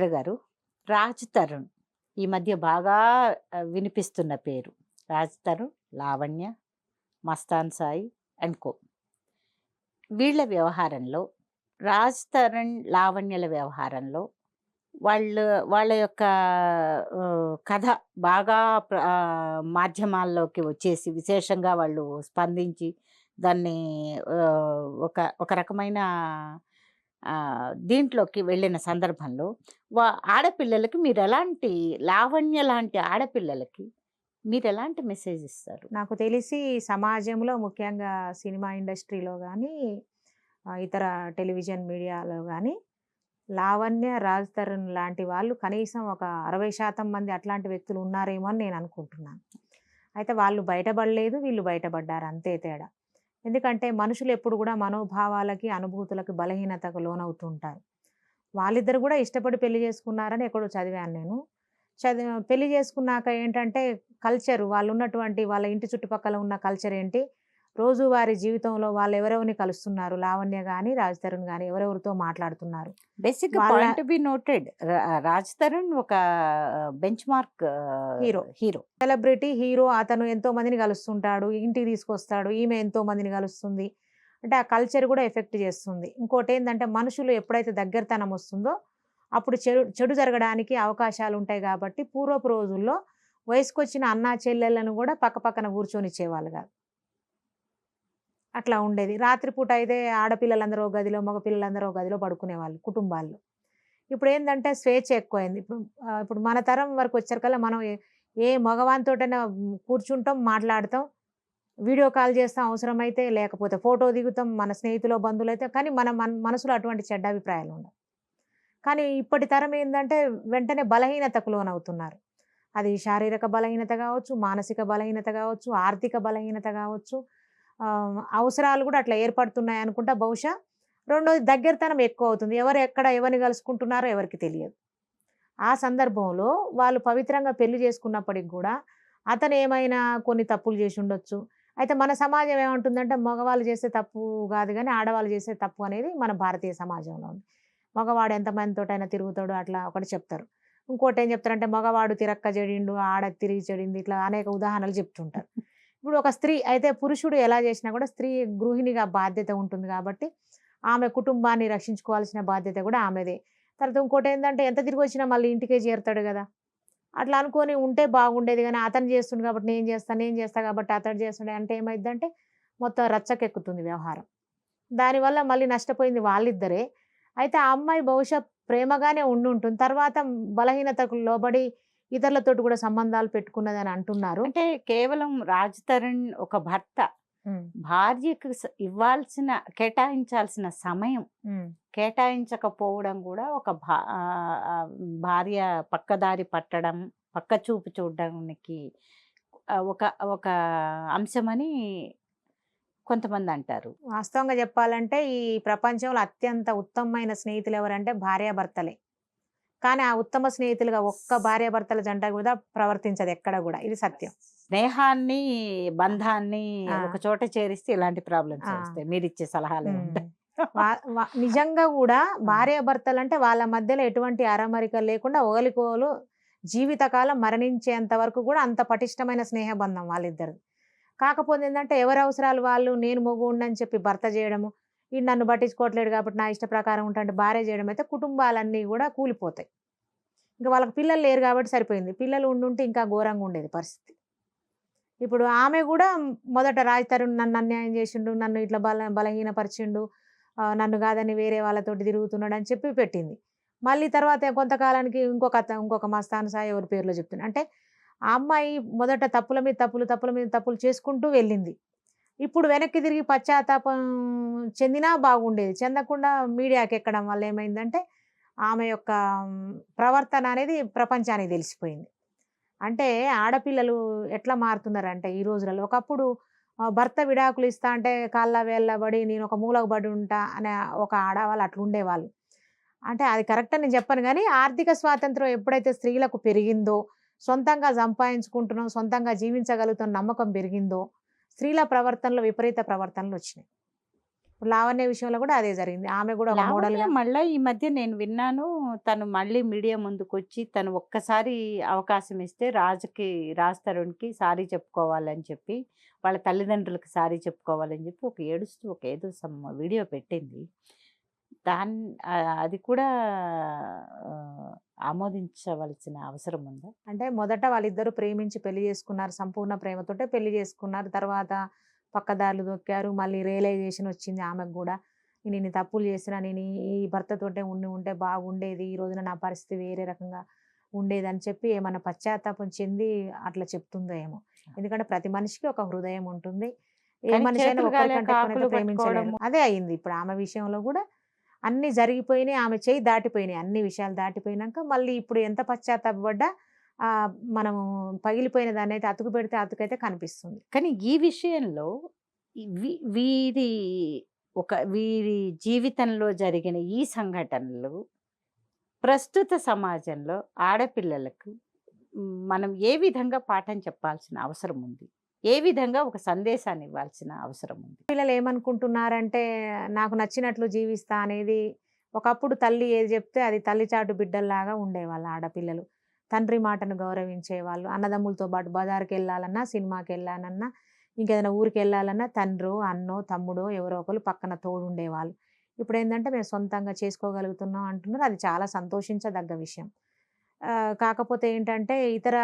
ఇంద్ర గారు రాజ్ తరుణ్. ఈ మధ్య బాగా వినిపిస్తున్న పేరు. Raj Tarun Lavanya Mastan Sai and co. వీళ్ళ వ్యవహారంలో రాజ్ తరుణ్ లావణ్యల వ్యవహారంలో వాళ్ళు వాళ్ళ యొక్క కథ బాగా మాధ్యమాల్లోకి వచ్చేసి విశేషంగా వాళ్ళు స్పందించి దాన్ని ఒక ఒక రకమైన దీంట్లోకి వెళ్ళిన సందర్భంలో వా ఆడపిల్లలకి మీరు ఎలాంటి లావణ్య లాంటి ఆడపిల్లలకి మీరు ఎలాంటి మెసేజ్ ఇస్తారు? నాకు తెలిసి సమాజంలో ముఖ్యంగా సినిమా ఇండస్ట్రీలో కానీ ఇతర టెలివిజన్ మీడియాలో కానీ లావణ్య రాజ్ తరుణ్ లాంటి వాళ్ళు కనీసం ఒక అరవై శాతం మంది అట్లాంటి వ్యక్తులు ఉన్నారేమో అని నేను అనుకుంటున్నాను. అయితే వాళ్ళు బయటపడలేదు వీళ్ళు బయటపడ్డారు అంతే తేడా. ఎందుకంటే మనుషులు ఎప్పుడు కూడా మనోభావాలకి అనుభూతులకి బలహీనతకు లోనవుతుంటారు. వాళ్ళిద్దరు కూడా ఇష్టపడి పెళ్ళి చేసుకున్నారని ఎక్కడో చదివాను నేను. చదివి పెళ్ళి చేసుకున్నాక ఏంటంటే కల్చర్ వాళ్ళు ఉన్నటువంటి వాళ్ళ ఇంటి చుట్టుపక్కల ఉన్న కల్చర్ ఏంటి? రోజువారీ జీవితంలో వాళ్ళు ఎవరెవరిని కలుస్తున్నారు? లావణ్య కానీ రాజ్ తరుణ్ కానీ ఎవరెవరితో మాట్లాడుతున్నారు? Basic point be noted. Raj Tarun ఒక benchmark Hero. Hero. Celebrity hero అతను ఎంతో మందిని కలుస్తుంటాడు ఇంటికి తీసుకొస్తాడు ఈమె ఎంతో మందిని కలుస్తుంది. అంటే ఆ కల్చర్ కూడా ఎఫెక్ట్ చేస్తుంది. ఇంకోటి ఏంటంటే మనుషులు ఎప్పుడైతే దగ్గరతనం వస్తుందో అప్పుడు చెడు చెడు జరగడానికి అవకాశాలు ఉంటాయి కాబట్టి పూర్వపు రోజుల్లో వయసుకొచ్చిన అన్నా చెల్లెళ్ళను కూడా పక్క పక్కన కూర్చొనిచ్చేవాళ్ళు కాదు. అట్లా ఉండేది. రాత్రిపూట అయితే ఆడపిల్లలందరూ ఒక గదిలో మగ పిల్లలందరూ ఒక గదిలో పడుకునేవాళ్ళు కుటుంబాల్లో. ఇప్పుడు ఏంటంటే స్వేచ్ఛ ఎక్కువైంది. ఇప్పుడు ఇప్పుడు మన తరం వరకు వచ్చారికల్లా మనం ఏ- మగవానితోటైనా కూర్చుంటాం మాట్లాడతాం వీడియో కాల్ చేస్తాం అవసరమైతే లేకపోతే ఫోటో దిగుతాం మన స్నేహితులు బంధువులు అయితే కానీ మన మన మనసులో అటువంటి చెడ్డ అభిప్రాయాలు ఉండవు. కానీ ఇప్పటి తరం ఏంటంటే వెంటనే బలహీనతకు లోనవుతున్నారు. అది శారీరక బలహీనత కావచ్చు మానసిక బలహీనత కావచ్చు ఆర్థిక బలహీనత కావచ్చు అవసరాలు కూడా అట్లా ఏర్పడుతున్నాయి అనుకుంటా బహుశా. రెండోది దగ్గరతనం ఎక్కువ అవుతుంది. ఎవరు ఎక్కడ ఎవరిని కలుసుకుంటున్నారో ఎవరికి తెలియదు. ఆ సందర్భంలో వాళ్ళు పవిత్రంగా పెళ్ళి చేసుకున్నప్పటికి కూడా అతను ఏమైనా కొన్ని తప్పులు చేసి ఉండొచ్చు. అయితే మన సమాజం ఏమంటుందంటే మగవాళ్ళు చేసే తప్పు కాదు కానీ ఆడవాళ్ళు చేసే తప్పు అనేది మన భారతీయ సమాజంలో ఉంది. మగవాడు ఎంతమందితోటైనా తిరుగుతాడు అట్లా ఒకటి చెప్తారు. ఇంకోటి ఏం చెప్తారంటే మగవాడు తిరక్క చెడిండు ఆడ తిరిగి చెడింది ఇట్లా అనేక ఉదాహరణలు చెప్తుంటారు. ఇప్పుడు ఒక స్త్రీ అయితే పురుషుడు ఎలా చేసినా కూడా స్త్రీ గృహిణిగా బాధ్యత ఉంటుంది కాబట్టి ఆమె కుటుంబాన్ని రక్షించుకోవాల్సిన బాధ్యత కూడా ఆమెదే. తర్వాత ఇంకోటి ఏంటంటే ఎంత తిరిగి వచ్చినా మళ్ళీ ఇంటికే చేరుతాడు కదా. అట్లా అనుకొని ఉంటే బాగుండేది కానీ అతను చేస్తుండు కాబట్టి నేను చేస్తాను నేను చేస్తాను కాబట్టి అతడు చేస్తుండే అంటే ఏమైందంటే మొత్తం రచ్చకెక్కుతుంది వ్యవహారం. దానివల్ల మళ్ళీ నష్టపోయింది వాళ్ళిద్దరే. అయితే ఆ అమ్మాయి బహుశా ప్రేమగానే ఉండి ఉంటుంది తర్వాత బలహీనతకు లోబడి ఇతరులతోటి కూడా సంబంధాలు పెట్టుకున్నదని అంటున్నారు. అంటే కేవలం రాజ్ తరుణ్ ఒక భర్త భార్యకు ఇవ్వాల్సిన కేటాయించాల్సిన సమయం కేటాయించకపోవడం కూడా ఒక భార్య పక్కదారి పట్టడం పక్క చూపు చూడడానికి ఒక ఒక అంశమని కొంతమంది అంటారు. వాస్తవంగా చెప్పాలంటే ఈ ప్రపంచంలో అత్యంత ఉత్తమమైన స్నేహితులు ఎవరంటే భార్యాభర్తలే. కానీ ఆ ఉత్తమ స్నేహితులుగా ఒక్క భార్యాభర్తల జంట కూడా ప్రవర్తించదు ఎక్కడ కూడా. ఇది సత్యం. స్నేహాన్ని బంధాన్ని. ఒక చోట చేరిస్తే ఇలాంటి ప్రాబ్లమ్స్. వస్తాయి. మీరు ఇచ్చే సలహాలు నిజంగా కూడా భార్యాభర్తలు అంటే వాళ్ళ మధ్యలో ఎటువంటి అరమరిక లేకుండా ఒకరికోలు జీవితకాలం మరణించేంత వరకు కూడా అంత పటిష్టమైన స్నేహబంధం వాళ్ళిద్దరు కాకపోతే ఏంటంటే ఎవరి అవసరాలు వాళ్ళు నేను మొగుండు అని చెప్పి భర్త చేయడము ఈ నన్ను పట్టించుకోవట్లేడు కాబట్టి నా ఇష్ట ప్రకారం ఉంటాంటే భార్య చేయడం అయితే కుటుంబాలన్నీ కూడా కూలిపోతాయి. ఇంకా వాళ్ళకి పిల్లలు లేరు కాబట్టి సరిపోయింది. పిల్లలు ఉండుంటే ఇంకా ఘోరంగా ఉండేది పరిస్థితి. ఇప్పుడు ఆమె కూడా మొదట రాజతరుణ్ నన్ను అన్యాయం చేసిండు నన్ను ఇట్లా బల బలహీనపరిచిండు నన్ను కాదని వేరే వాళ్ళతోటి తిరుగుతున్నాడు అని చెప్పి పెట్టింది. మళ్ళీ తర్వాత కొంతకాలానికి ఇంకొక ఇంకొక మస్తాన్ సాయి ఎవరి పేర్లో చెప్తున్నాడు అంటే ఆ అమ్మాయి మొదట తప్పుల మీద తప్పులు తప్పుల మీద తప్పులు చేసుకుంటూ వెళ్ళింది. ఇప్పుడు వెనక్కి తిరిగి పశ్చాత్తాపం చెందినా బాగుండేది. చెందకుండా మీడియాకి ఎక్కడం వల్ల ఏమైందంటే ఆమె యొక్క ప్రవర్తన అనేది ప్రపంచానికి తెలిసిపోయింది. అంటే ఆడపిల్లలు ఎట్లా మారుతున్నారంటే ఈ రోజులలో ఒకప్పుడు భర్త విడాకులు ఇస్తా అంటే కాళ్ళ వేళ్ళబడి నేను ఒక మూలకు పడి ఉంటా అనే ఒక ఆడవాళ్ళు అట్లా ఉండేవాళ్ళు. అంటే అది కరెక్ట్ అని చెప్పను కానీ ఆర్థిక స్వాతంత్రం ఎప్పుడైతే స్త్రీలకు పెరిగిందో సొంతంగా సంపాదించుకుంటున్నాం సొంతంగా జీవించగలుగుతున్న నమ్మకం పెరిగిందో స్త్రీల ప్రవర్తనలో విపరీత ప్రవర్తనలు వచ్చినాయి. లావణ్య విషయంలో కూడా అదే జరిగింది. ఆమె కూడా ఒక మోడల్ మళ్ళా ఈ మధ్య నేను విన్నాను తను మళ్ళీ మీడియా ముందుకు వచ్చి తను ఒక్కసారి అవకాశం ఇస్తే రాజుకి రాజ్ తరుణ్కి సారీ చెప్పుకోవాలని చెప్పి వాళ్ళ తల్లిదండ్రులకు సారీ చెప్పుకోవాలని చెప్పి ఒక ఏడుస్తూ ఒక ఏదో సమ్ వీడియో పెట్టింది. దాన్ ఆ, అది కూడా ఆమోదించవలసిన అవసరం ఉందా? అంటే మొదట వాళ్ళిద్దరూ ప్రేమించి పెళ్ళి చేసుకున్నారు సంపూర్ణ ప్రేమతోటే పెళ్ళి చేసుకున్నారు. తర్వాత పక్కదారులు దొక్కారు మళ్ళీ రియలైజేషన్ వచ్చింది ఆమెకు కూడా. నేను తప్పులు చేసినా నేను ఈ- భర్తతోటే ఉండి ఉంటే బాగుండేది ఈ రోజున నా పరిస్థితి వేరే రకంగా ఉండేది అని చెప్పి ఏమైనా పశ్చాత్తాపం చెంది అట్లా చెప్తుందో ఏమో. ఎందుకంటే ప్రతి మనిషికి ఒక హృదయం ఉంటుంది. ఏ మనిషి అయినా. అదే అయింది. ఇప్పుడు ఆమె విషయంలో కూడా అన్నీ జరిగిపోయినాయి ఆమె చేయి దాటిపోయినాయి. అన్ని విషయాలు దాటిపోయినాక మళ్ళీ ఇప్పుడు ఎంత పశ్చాత్తాపడ్డా మనము పగిలిపోయిన దాన్ని అయితే అతుకు పెడితే అతుకైతే కనిపిస్తుంది. కానీ ఈ విషయంలో వీ- వీరి ఒక వీరి జీవితంలో జరిగిన ఈ సంఘటనలు ప్రస్తుత సమాజంలో ఆడపిల్లలకు మనం ఏ విధంగా పాఠం చెప్పాల్సిన అవసరం ఉంది? ఏ విధంగా ఒక సందేశాన్ని ఇవ్వాల్సిన అవసరం ఉంది? పిల్లలు ఏమనుకుంటున్నారంటే నాకు నచ్చినట్లు జీవిస్తా అనేది ఒకప్పుడు తల్లి ఏది చెప్తే అది తల్లి చాటు బిడ్డల్లాగా ఉండేవాళ్ళు ఆడపిల్లలు. తండ్రి మాటను గౌరవించేవాళ్ళు అన్నదమ్ములతో పాటు బజార్కి వెళ్ళాలన్నా సినిమాకి వెళ్ళాలన్నా ఇంకేదైనా ఊరికి వెళ్ళాలన్నా తండ్రో అన్నో తమ్ముడో ఎవరో ఒకరు పక్కన తోడు ఉండేవాళ్ళు ఇప్పుడు ఏంటంటే మేము సొంతంగా చేసుకోగలుగుతున్నాం అంటున్నారు. అది చాలా సంతోషించదగ్గ విషయం. కాకపోతే ఏంటంటే ఇతర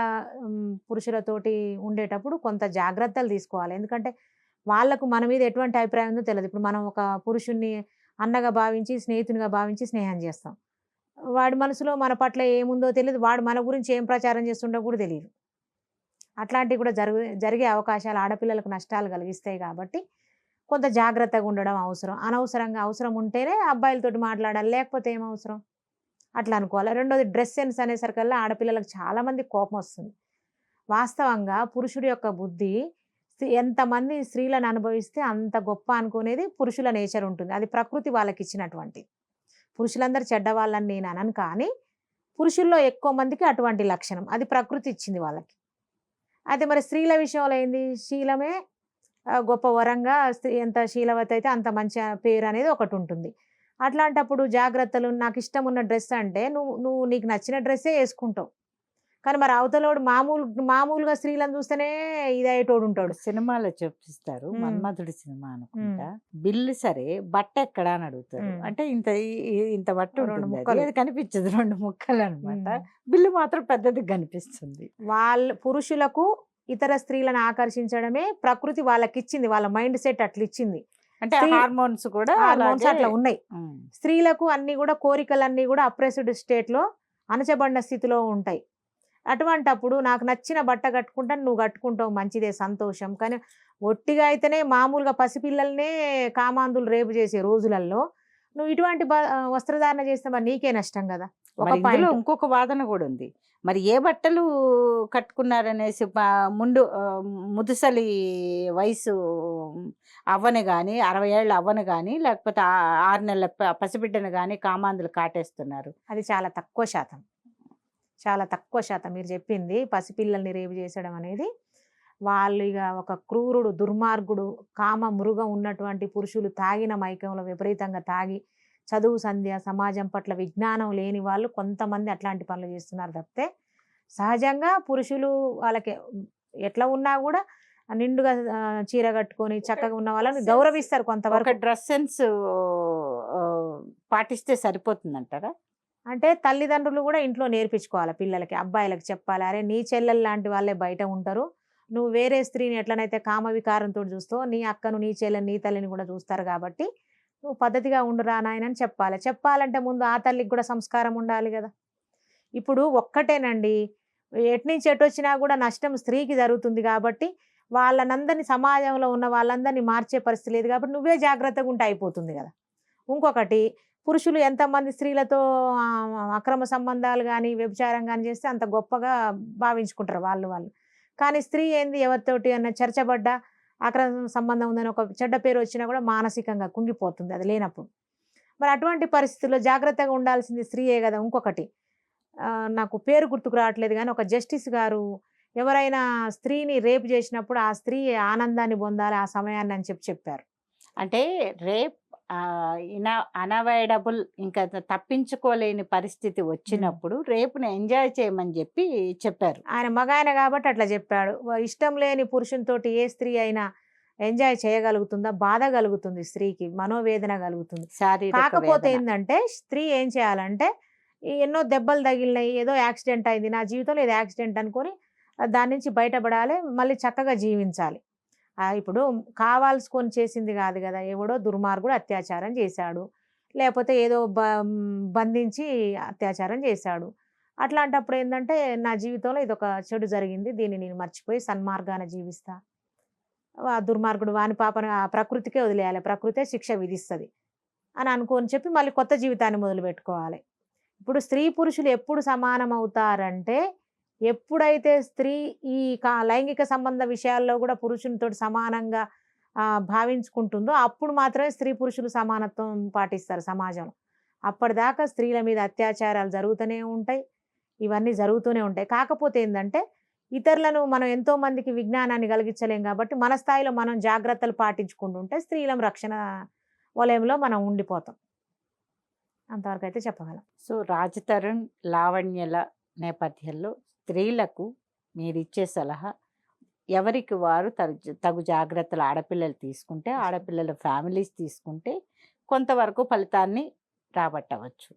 పురుషులతోటి ఉండేటప్పుడు కొంత జాగ్రత్తలు తీసుకోవాలి. ఎందుకంటే వాళ్ళకు మన మీద ఎటువంటి అభిప్రాయం ఉందో తెలియదు ఇప్పుడు మనం ఒక పురుషుణ్ణి అన్నగా భావించి స్నేహితునిగా భావించి స్నేహం చేస్తాం. వాడి మనసులో మన పట్ల ఏముందో తెలియదు వాడు మన గురించి ఏం ప్రచారం చేస్తుండో కూడా తెలియదు అట్లాంటివి కూడా జరుగు జరిగే అవకాశాలు ఆడపిల్లలకు నష్టాలు కలిగిస్తాయి కాబట్టి కొంత జాగ్రత్తగా ఉండడం అవసరం. అనవసరంగా అవసరం ఉంటేనే అబ్బాయిలతోటి మాట్లాడాలి. లేకపోతే ఏం అవసరం? అట్లా అనుకోవాలి. రెండోది డ్రెస్ సెన్స్ అనేసరికల్లా ఆడపిల్లలకు చాలామంది కోపం వస్తుంది వాస్తవంగా పురుషుడి యొక్క బుద్ధి ఎంతమంది స్త్రీలను అనుభవిస్తే అంత గొప్ప అనుకునేది పురుషుల నేచర్ ఉంటుంది. అది ప్రకృతి వాళ్ళకి ఇచ్చినటువంటి పురుషులందరూ చెడ్డవాళ్ళని నేను అనను కానీ పురుషుల్లో ఎక్కువ మందికి అటువంటి లక్షణం. అది ప్రకృతి ఇచ్చింది వాళ్ళకి. అయితే మరి స్త్రీల విషయంలో ఏంది? శీలమే గొప్ప వరంగా స్త్రీ ఎంత శీలవతి అయితే అంత మంచి పేరు అనేది ఒకటి ఉంటుంది. అట్లాంటప్పుడు జాగ్రత్తలు నాకు ఇష్టం ఉన్న డ్రెస్ అంటే నువ్వు నువ్వు నీకు నచ్చిన డ్రెస్సే వేసుకుంటావు కానీ మరి అవతలోడు మామూలు మామూలుగా స్త్రీలను చూస్తేనే ఇది అయ్యేటోడు ఉంటాడు సినిమాలో చూపిస్తారు. మన్మధుడి సినిమా అనుకుంటా బిల్లు సరే బట్ట ఎక్కడా అని అడుగుతారు. అంటే ఇంత ఇంత బట్ట రెండు. ముక్కలు. కనిపించదు రెండు ముక్కలు అనమాట. బిల్లు మాత్రం పెద్దది కనిపిస్తుంది వాళ్ళ పురుషులకు ఇతర స్త్రీలను ఆకర్షించడమే ప్రకృతి వాళ్ళకి ఇచ్చింది వాళ్ళ మైండ్ సెట్ అట్లా ఇచ్చింది అంటే హార్మోన్స్ కూడా హార్మోన్స్ అట్లా ఉన్నాయి. స్త్రీలకు అన్ని కూడా కోరికలన్నీ కూడా అప్రెస్డ్ స్టేట్లో అణచబడిన స్థితిలో ఉంటాయి. అటువంటప్పుడు నాకు నచ్చిన బట్ట కట్టుకుంటాను నువ్వు కట్టుకుంటావు మంచిదే సంతోషం. కానీ ఒట్టిగా అయితేనే మామూలుగా పసిపిల్లల్నే కామాందులు రేపు చేసే రోజులలో నువ్వు ఇటువంటి వస్త్రధారణ చేస్తే మరి నీకే నష్టం కదా. ఒక ఇందులో ఇంకొక వాదన కూడా ఉంది. మరి ఏ బట్టలు కట్టుకున్నారనేసి ముందు ముదుసలి వయసు అవ్వని కానీ అరవై ఏళ్ళు అవ్వని కానీ లేకపోతే ఆరు నెలల పసిబిడ్డను కానీ కామాందులు కాటేస్తున్నారు. అది చాలా తక్కువ శాతం. చాలా తక్కువ శాతం. మీరు చెప్పింది పసిపిల్లల్ని రేపు చేసడం అనేది వాళ్ళు ఇక ఒక క్రూరుడు దుర్మార్గుడు కామ మృగం ఉన్నటువంటి పురుషులు తాగిన మైకంలో విపరీతంగా తాగి చదువు సంధ్య సమాజం పట్ల విజ్ఞానం లేని వాళ్ళు కొంతమంది అట్లాంటి పనులు చేస్తున్నారు తప్పితే సహజంగా పురుషులు వాళ్ళకి ఎట్లా ఉన్నా కూడా నిండుగా చీర కట్టుకొని చక్కగా ఉన్న వాళ్ళని గౌరవిస్తారు కొంతవరకు. డ్రెస్ సెన్స్ పాటిస్తే సరిపోతుందంటారా? అంటే తల్లిదండ్రులు కూడా ఇంట్లో నేర్పించుకోవాలి పిల్లలకి అబ్బాయిలకు చెప్పాలి అరే నీ చెల్లెలు లాంటి వాళ్ళే బయట ఉంటారు నువ్వు వేరే స్త్రీని ఎట్లనైతే కామవికారంతో చూస్తావు నీ అక్కను నీ చెల్లెని నీ తల్లిని కూడా చూస్తారు కాబట్టి నువ్వు పద్ధతిగా ఉండురా నాయనని చెప్పాలి. చెప్పాలంటే ముందు ఆ తల్లికి కూడా సంస్కారం ఉండాలి కదా. ఇప్పుడు ఒక్కటేనండి. ఎట్నుంచి ఎటు వచ్చినా కూడా నష్టం స్త్రీకి జరుగుతుంది కాబట్టి వాళ్ళనందరినీ సమాజంలో ఉన్న వాళ్ళందరినీ మార్చే పరిస్థితి లేదు కాబట్టి నువ్వే జాగ్రత్తగా ఉంటే అయిపోతుంది కదా. ఇంకొకటి పురుషులు ఎంతమంది స్త్రీలతో అక్రమ సంబంధాలు కానీ వ్యభిచారం కానీ చేస్తే అంత గొప్పగా భావించుకుంటారు వాళ్ళు వాళ్ళు. కానీ స్త్రీ ఏంది ఎవరితోటి అన్న చర్చబడ్డా అక్రమ సంబంధం ఉందని ఒక చెడ్డ పేరు వచ్చినా కూడా మానసికంగా కుంగిపోతుంది అది లేనప్పుడు. మరి అటువంటి పరిస్థితుల్లో జాగ్రత్తగా ఉండాల్సింది స్త్రీయే కదా ఇంకొకటి. నాకు పేరు గుర్తుకు రావట్లేదు కానీ ఒక జస్టిస్ గారు ఎవరైనా స్త్రీని రేపు చేసినప్పుడు ఆ స్త్రీ ఆనందాన్ని పొందాలి ఆ సమయాన్ని అని చెప్పి చెప్పారు. అంటే రేప్ ఇన అనవైడబుల్ ఇంకా తప్పించుకోలేని పరిస్థితి వచ్చినప్పుడు రేపుని ఎంజాయ్ చేయమని చెప్పి చెప్పారు. ఆయన మగ ఆయన కాబట్టి అట్లా చెప్పాడు. ఇష్టం లేని పురుషునితోటి ఏ స్త్రీ అయినా ఎంజాయ్ చేయగలుగుతుందా? బాధ కలుగుతుంది స్త్రీకి మనోవేదన కలుగుతుంది. కాకపోతే. ఏంటంటే స్త్రీ ఏం చేయాలంటే ఎన్నో దెబ్బలు తగిలినాయి ఏదో యాక్సిడెంట్ అయింది నా జీవితంలో ఇది యాక్సిడెంట్ అనుకొని దాని నుంచి బయటపడాలి మళ్ళీ చక్కగా జీవించాలి. ఇప్పుడు కావాల్సుకొని చేసింది కాదు కదా ఎవడో దుర్మార్గుడు అత్యాచారం చేశాడు. లేకపోతే ఏదో బ బంధించి అత్యాచారం చేశాడు. అట్లాంటప్పుడు ఏంటంటే నా జీవితంలో ఇది ఒక చెడు జరిగింది దీన్ని నేను మర్చిపోయి సన్మార్గాన జీవిస్తా. ఆ దుర్మార్గుడు వాని పాపను ఆ ప్రకృతికే వదిలేయాలి ప్రకృతే శిక్ష విధిస్తుంది అని అనుకొని చెప్పి మళ్ళీ కొత్త జీవితాన్ని మొదలు పెట్టుకోవాలి ఇప్పుడు స్త్రీ పురుషులు ఎప్పుడు సమానం అవుతారంటే ఎప్పుడైతే స్త్రీ ఈ లైంగిక సంబంధ విషయాల్లో కూడా పురుషునితో సమానంగా భావించుకుంటుందో అప్పుడు మాత్రమే స్త్రీ పురుషులు సమానత్వం పాటిస్తారు సమాజంలో. అప్పటిదాకా స్త్రీల మీద అత్యాచారాలు జరుగుతూనే ఉంటాయి. ఇవన్నీ జరుగుతూనే ఉంటాయి. కాకపోతే ఏంటంటే ఇతరులను మనం ఎంతో మందికి విజ్ఞానాన్ని కలిగించలేం కాబట్టి మన స్థాయిలో మనం జాగ్రత్తలు పాటించుకుంటుంటే స్త్రీలం రక్షణ వలయంలో మనం ఉండిపోతాం. అంతవరకు అయితే చెప్పగలం. సో రాజ్ తరుణ్ లావణ్యల నేపథ్యంలో స్త్రీలకు మీరు ఇచ్చే సలహా ఎవరికి వారు తగు తగు జాగ్రత్తలు ఆడపిల్లలు తీసుకుంటే ఆడపిల్లల ఫ్యామిలీస్ తీసుకుంటే కొంతవరకు ఫలితాన్ని రాబట్టవచ్చు.